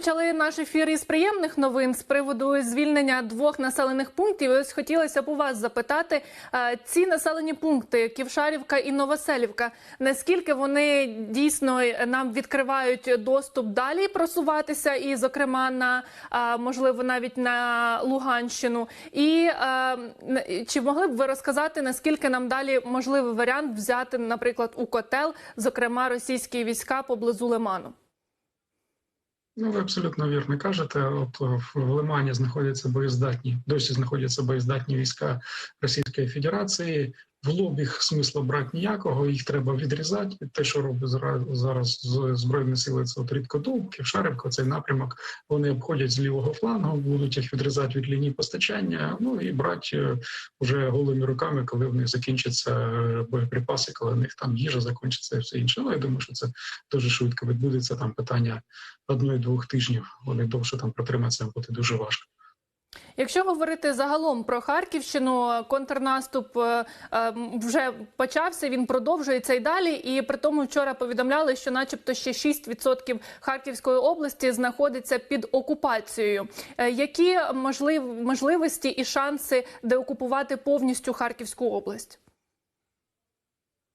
розпочали наш ефір із приємних новин з приводу звільнення двох населених пунктів. Ось хотілося б у вас запитати ці населені пункти Ківшарівка і Новоселівка. Наскільки вони дійсно нам відкривають доступ далі просуватися, і, зокрема, на можливо навіть на Луганщину? І чи могли б ви розказати наскільки нам далі можливий варіант взяти, наприклад, у котел, зокрема російські війська поблизу Лиману? Ну, ви абсолютно вірно кажете. От е, в Лимані знаходяться боєздатні, досі знаходяться боєздатні війська Російської Федерації. В лоб їх смисла брати ніякого, їх треба відрізати. Те, що робить зараз збройні сили, це от Рідкодуб, Ківшарівка, цей напрямок. Вони обходять з лівого флангу, будуть їх відрізати від лінії постачання. Ну і брати е, вже голими руками, коли в них закінчаться е, боєприпаси, коли в них там їжа закінчиться і все інше. Ну я думаю, що це дуже швидко відбудеться. Там питання одної-двох тижнів. Вони довше там протриматися буде дуже важко. Якщо говорити загалом про Харківщину, контрнаступ е, е, вже почався. Він продовжується і далі. І при тому вчора повідомляли, що, начебто, ще 6% Харківської області знаходиться під окупацією. Е, Які можлив, можливості і шанси деокупувати повністю Харківську область?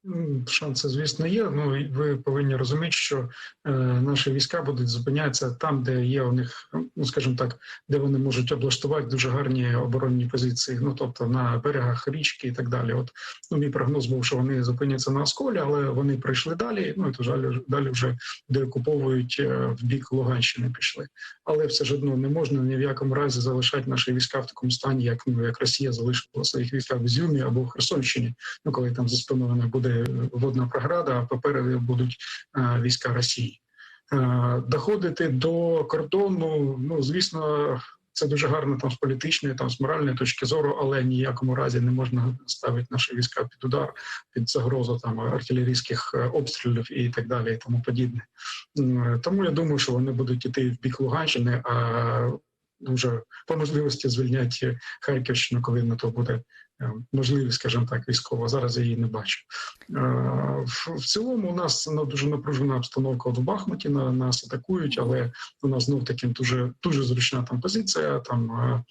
М, Шанси, звісно, є. Ну ви повинні розуміти, що е, наші війська будуть зупинятися там, де є у них, ну скажімо так, де вони можуть облаштувати дуже гарні оборонні позиції. Ну тобто на берегах річки і так далі. От ну, мій прогноз був, що вони зупиняться на осколі, але вони прийшли далі. Ну і то жаль, далі вже деокуповують е, в бік Луганщини. Пішли, але все ж одно не можна ні в якому разі залишати наші війська в такому стані, як ну як Росія залишила своїх війська в Ізюмі або в Херсонщині. Ну коли там за спиною них водна преграда, а попереду будуть е, війська Росії. Е, Доходити до кордону, ну звісно, це дуже гарно там з політичної, там з моральної точки зору, але ніякому разі не можна ставити наші війська під удар, під загрозу там артилерійських е, обстрілів і так далі, і тому подібне. Тому я думаю, що вони будуть іти в бік Луганщини, а вже по можливості звільнять Харківщину, коли на то буде можливість, скажімо так, військова. Зараз я її не бачу. Е, В, цілому у нас дуже напружена обстановка в Бахмуті. На нас атакують, але у нас знов таки дуже дуже зручна там позиція. Там е,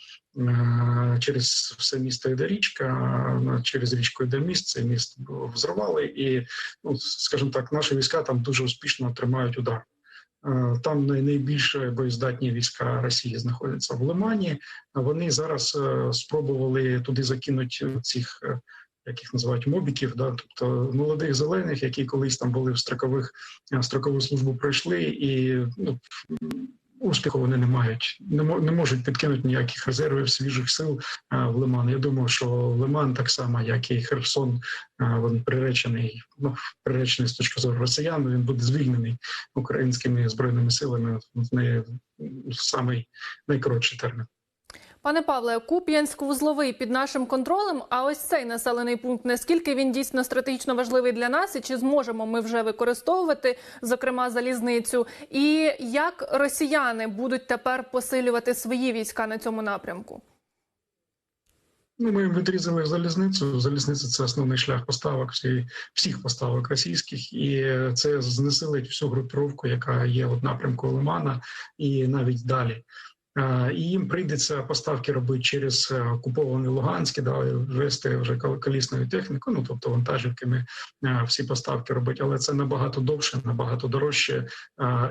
е, через все місто йде річка, е, через річку йде міст. Цей міст взорвали, і ну скажімо так, наші війська там дуже успішно тримають удар. Е, Там най- найбільше боєздатні війська Росії знаходяться в Лимані. Вони зараз е, спробували туди закинути цих, е, як їх називають, мобіків, да, тобто молодих зелених, які колись там були в строкових строкову службу пройшли, і ну, успіху вони не мають, не, мо- не можуть підкинути ніяких резервів свіжих сил е, в Лиман. Я думаю, що Лиман так само, як і Херсон, е, він приречений, ну приречений з точки зору росіян. Він буде звільнений українськими збройними силами в не в самий найкоротший термін. Пане Павле, Куп'янськ-Вузловий під нашим контролем. А ось цей населений пункт, наскільки він дійсно стратегічно важливий для нас, і чи зможемо ми вже використовувати, зокрема залізницю, і як росіяни будуть тепер посилювати свої війська на цьому напрямку? Ну, ми їм відрізали залізницю. Залізниця це основний шлях поставок всі, всіх поставок російських, і це знесилить всю групіровку, яка є в напрямку Лимана, і навіть далі. Е, І їм прийдеться поставки робити через е, окупований Луганськ, да, вести вже кол- колісною технікою, ну тобто вантажівками е, всі поставки робити, але це набагато довше, набагато дорожче.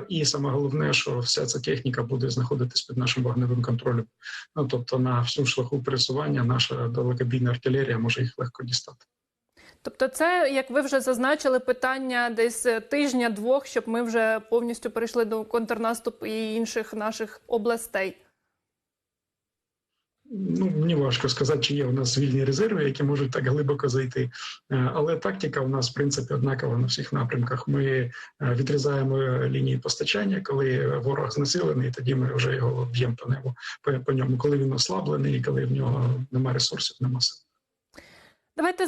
І саме головне, що вся ця техніка буде знаходитись під нашим вогневим контролем. Ну тобто на всю шляху пересування наша далекобійна артилерія може їх легко дістати. Тобто, це як ви вже зазначили, питання десь тижня-двох, щоб ми вже повністю перейшли до контрнаступу і інших наших областей. Ну мені важко сказати, чи є у нас вільні резерви, які можуть так глибоко зайти. Е, Але тактика у нас в принципі однакова на всіх напрямках. Ми е, відрізаємо лінії постачання, коли ворог знесилений, тоді ми вже його б'ємо по небу по, по ньому, коли він ослаблений, і коли в нього немає ресурсів, немає сил. Давайте